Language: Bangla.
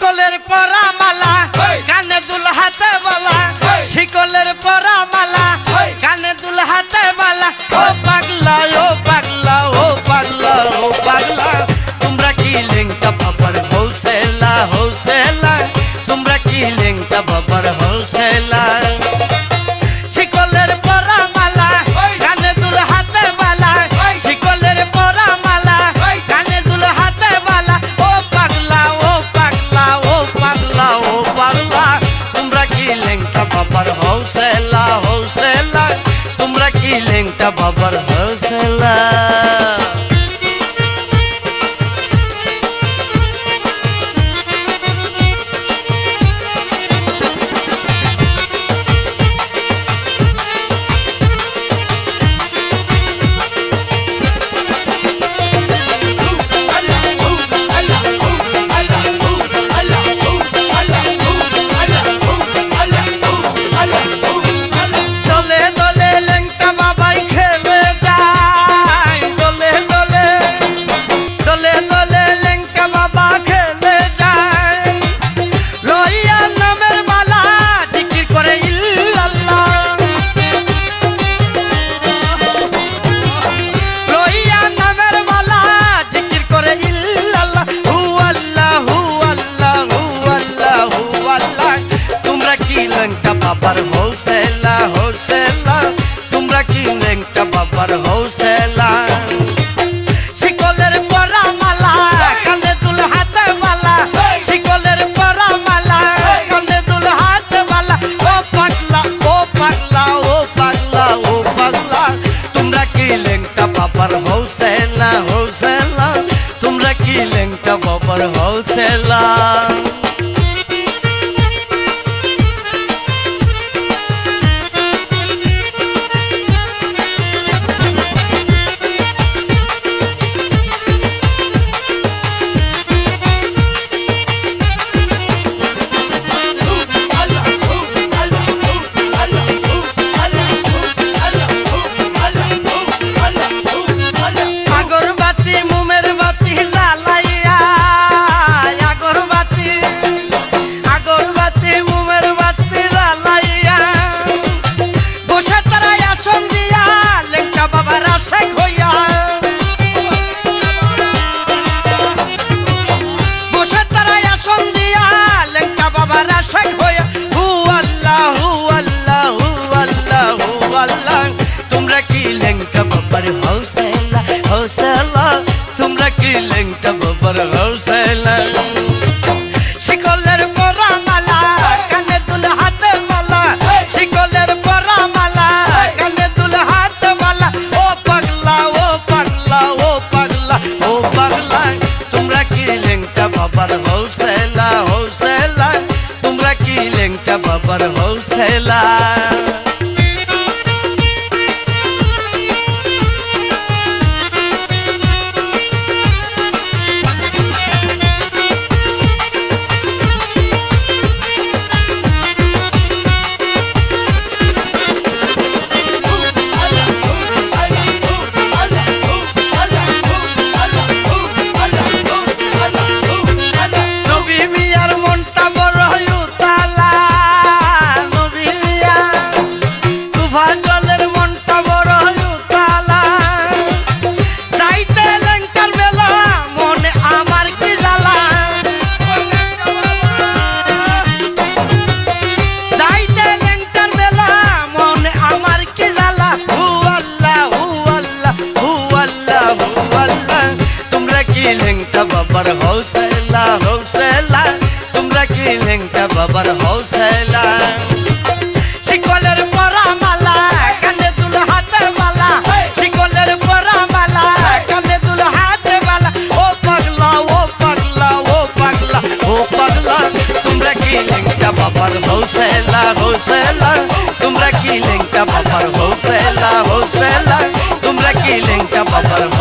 শিকলের পরা মালা কানে দুল হাতে বলা শিকলের পরা মালা কানে দুল হাতে বলা। ও পাগলা ও পাগলা ও পাগলা ও পাগলা তোমরা কি লেংটা বাবার হোলসেলা হোলসেলা? তোমরা কি লেংটা বাবার হোলসেলা? চিন্তা বাবার হসলা হোলসেলা হোলসেলা তোমরা কি লেংটা বাবার হোলসেলা হৌসলা হৌসলা তোমরা কি লেংটা বাবার হৌসলা হৌসলা তোমরা কি লেংটা বাবার হৌসলা শিকলের পরা মালা কানে দুল হাতে মালা শিকলের পরা মালা কানে দুল হাতে মালা ও পাগলা ও পাগলা ও পাগলা ও পাগলা তোমরা কি লেংটা বাবার হৌসলা হৌসলা তোমরা কি লেংটা বাবার হৌসলা হৌসলা Baba